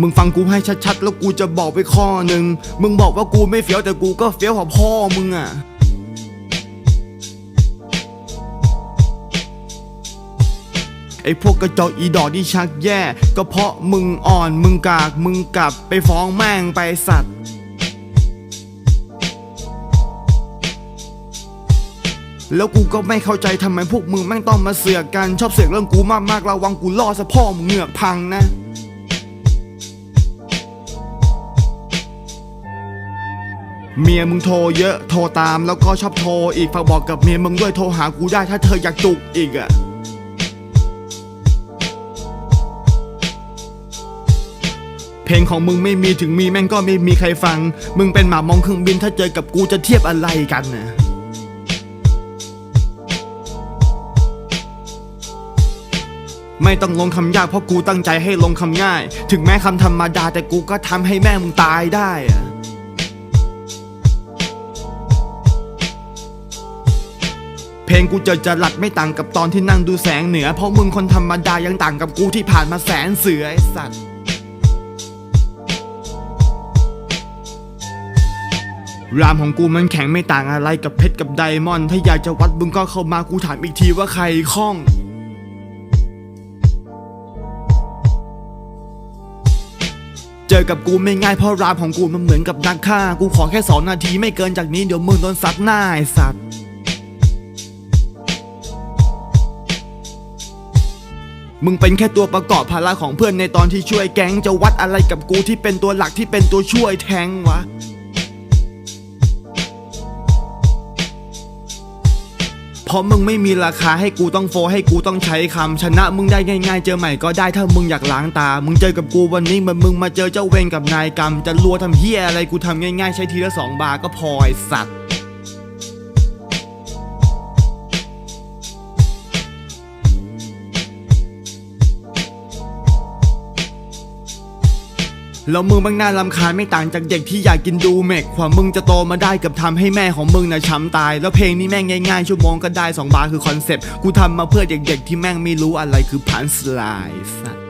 มึงฟังกูให้ชัดๆ แล้วกูจะบอกไปข้อหนึ่ง มึงบอกว่ากูไม่เฟี้ยวแต่กูก็เฟี้ยวกว่าพ่อมึงอะไอ้พวกกระจอกอีดอกที่ชักแย่ ก็เพราะมึงอ่อนมึงกาก มึงกลับไปฟ้องแม่งไปสัตว์ แล้วกูก็ไม่เข้าใจทำไมพวกมึงแม่งต้องมาเสือกกัน ชอบเสือกเรื่องกูมากๆระวังกูล่อสะพ่อมึงเหงือกพังนะ เมียมึงโทรเยอะโทรตามแล้วก็ชอบโทรอีกฝากบอกกับเมียมึงด้วยโทรหากูได้ถ้าเธออยากจุกอีกอะเพลงของมึงไม่มีถึงมีแม่งก็ไม่มีใครฟัง มึงเป็นหมามองเครื่องบินถ้าเจอกับกูจะเทียบอะไรกันนะไม่ต้องลงคำยากเพราะกูตั้งใจให้ลงคำง่าย ถึงแม้คำธรรมดาแต่กูก็ทำให้แม่มึงตายได้อะ เพลงกูเจอจะหลัดไม่ต่างกับตอนที่นั่งดูแสงเหนือ เพราะมึงคนธรรมดายังต่างกับกูที่ผ่านมาแสนเสือไอ้สัตว์รามของกูมันแข็งไม่ต่างอะไรกับเพชรกับไดมอนด์ถ้าอยากจะวัดมึงก็เข้ามากูถามอีกทีว่าใครคล่องเจอกับกูไม่ง่ายเพราะรามของกูมันเหมือนกับนักฆ่า กูขอแค่สองนาทีไม่เกินจากนี้เดี๋ยวมึงโดนซัดหน้าไอ้สัตว์ มึงเป็นแค่ตัวประกอบภาระของเพื่อนในตอนที่ช่วยแก๊งจะวัดอะไรกับกูที่เป็นตัวหลักที่เป็นตัวช่วยแทงวะเพราะมึงไม่มีราคาให้กูต้องโฟให้กูต้องใช้คำชนะมึงได้ง่ายๆ เจอใหม่ก็ได้ถ้ามึงอยากล้างตา มึงเจอกับกูวันนี้เหมันมึงมาเจอเจ้าเวรกับนายกรรม จะรัวทำเฮียอะไรกูทำง่ายๆ ใช้ทีละสองบาทก็พอไอสัตว์ แล้วมึงบางหน้าลำคาญไม่ต่างจากเด็กที่อยากกินดูเมกความมึงจะโตมาได้กับทำให้แม่ของมึงน่ะช้ำตาย แล้วเพลงนี้แม่งง่ายๆชั่วโมงก็ได้ 2 บาทคือคอนเซปต์กูทำมาเพื่อเด็กๆที่แม่งไม่รู้อะไรคือพันสไลส์